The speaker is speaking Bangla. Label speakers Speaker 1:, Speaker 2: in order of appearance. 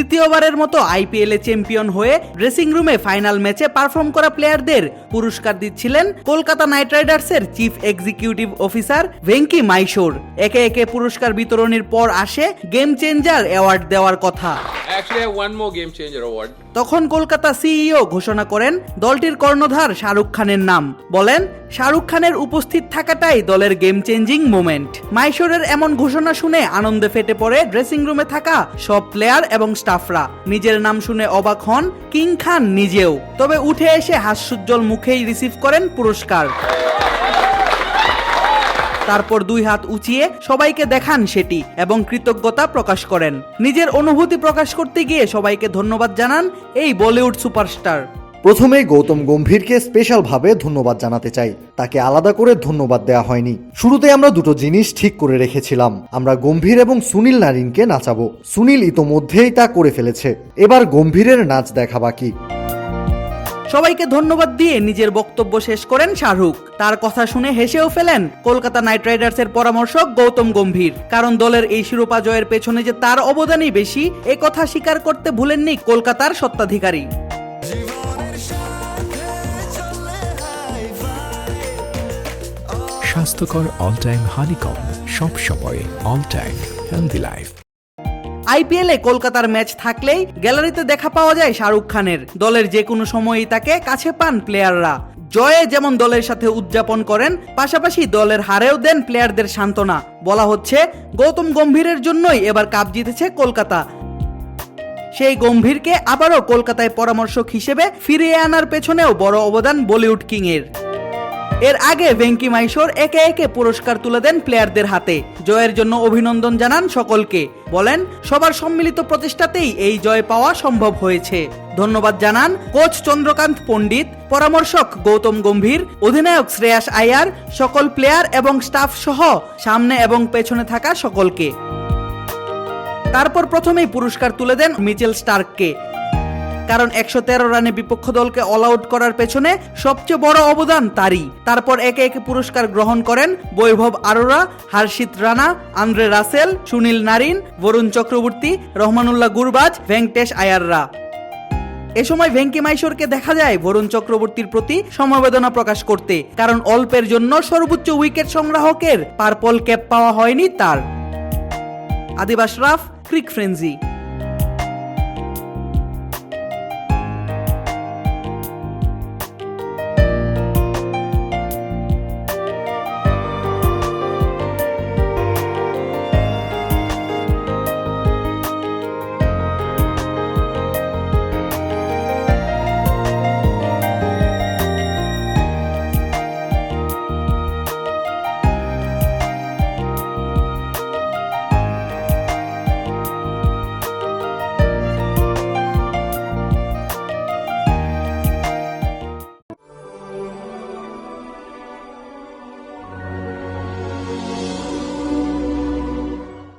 Speaker 1: তৃতীয়বারের মতো আইপিএল এ চ্যাম্পিয়ন হয়ে ড্রেসিং রুমে ফাইনাল ম্যাচে পারফর্ম করা প্লেয়ারদের পুরস্কার দিচ্ছিলেন কলকাতা নাইট রাইডার্সের chief executive officer Venky Mysore. একে একে পুরস্কার বিতরণের পর আসে গেম চেঞ্জার অ্যাওয়ার্ড দেওয়ার কথা. তখন কলকাতা সিইও ঘোষণা করেন দলটির কর্ণধার শাহরুখ খানের নাম। বলেন শাহরুখ খানের উপস্থিত থাকাটাই দলের গেম চেঞ্জিং মোমেন্ট মাইশোরের এমন ঘোষণা শুনে আনন্দে ফেটে পড়ে ড্রেসিং রুমে থাকা সব প্লেয়ার এবং স্টাফরা নিজের নাম শুনে অবাক হন কিং খান নিজেও। তবে উঠে এসে হাস্যোজ্জ্বল মুখেই রিসিভ করেন পুরস্কার। তারপর দুই হাত উঁচিয়ে সবাইকে দেখান সেটি এবং কৃতজ্ঞতা প্রকাশ করেন। নিজের অনুভূতি প্রকাশ করতে গিয়ে সবাইকে ধন্যবাদ জানান এই বলিউড সুপারস্টার।
Speaker 2: প্রথমে গৌতম গম্ভীরকে স্পেশালভাবে ধন্যবাদ জানাতে চাই। তাকে আলাদা করে ধন্যবাদ দেওয়া হয়নি। শুরুতে আমরা দুটো জিনিস ঠিক করে রেখেছিলাম। আমরা গম্ভীর এবং সুনীল নারিনকে নাচাবো। সুনীল ইতোমধ্যেই তা করে ফেলেছে। এবার গম্ভীরের নাচ দেখা বাকি।
Speaker 1: সবাইকে ধন্যবাদ দিয়ে নিজের বক্তব্য শেষ করেন শাহরুখ। তার কথা শুনে হেসেও ফেলেন কলকাতা নাইট রাইডার্সের পরামর্শক গৌতম গম্ভীর। কারণ দলের এই শিরোপা জয়ের পেছনে যে তার অবদানই বেশি, এ কথা স্বীকার করতে ভুলেননি কলকাতার সত্ত্বাধিকারী
Speaker 3: স্বাস্থ্যকর অল টাইম হানিকম সব সময় অল টাইম হেলদি লাইফ
Speaker 1: আইপিএলে কলকাতার ম্যাচ থাকলেই গ্যালারিতে দেখা পাওয়া যায় শাহরুখ খানের। দলের যে কোনো সময়ই তাকে কাছে পান প্লেয়াররা জয়ে যেমন দলের সাথে উদযাপন করেন, পাশাপাশি দলের হারেও দেন প্লেয়ারদের সান্ত্বনা। বলা হচ্ছে, গৌতম গম্ভীরের জন্যই এবার কাপ জিতেছে কলকাতা। সেই গম্ভীরকে আবারও কলকাতায় পরামর্শক হিসেবে ফিরিয়ে আনার পেছনেও বড় অবদান বলিউড কিং এর আগে ভেঙ্কি মাইশোর একে একে পুরস্কার তুলে দেন প্লেয়ারদের হাতে। জয়ের জন্য অভিনন্দন জানান সকলকে। বলেন, সবার সম্মিলিত প্রচেষ্টাতেই এই জয় পাওয়া সম্ভব হয়েছে। ধন্যবাদ জানান কোচ চন্দ্রকান্ত পণ্ডিত, পরামর্শক গৌতম গম্ভীর, অধিনায়ক শ্রেয়াস আয়ার, সকল প্লেয়ার এবং স্টাফ সহ সামনে এবং পেছনে থাকা সকলকে। তারপর প্রথমেই পুরস্কার তুলে দেন মিচেল স্টার্ককে। কারণ একশো তেরো রানে বিপক্ষ দলকে অল আউট করার পেছনে সবচেয়ে বড় অবদান তারই। তারপর একে একে পুরস্কার গ্রহণ করেন Vaibhav Arora, Harshit Rana, Andre Russell, Sunil Narine, Varun Chakravarthy, Rahmanullah Gurbaz, Venkatesh আয়াররা। এ সময় ভেঙ্কি মাইশোরকে দেখা যায় বরুণ চক্রবর্তীর প্রতি সমবেদনা প্রকাশ করতে, কারণ অল্পের জন্য সর্বোচ্চ উইকেট সংগ্রাহকের পার্পল ক্যাপ পাওয়া হয়নি তার। আদিবাস রাফ, ক্রিক ফ্রেন্সি।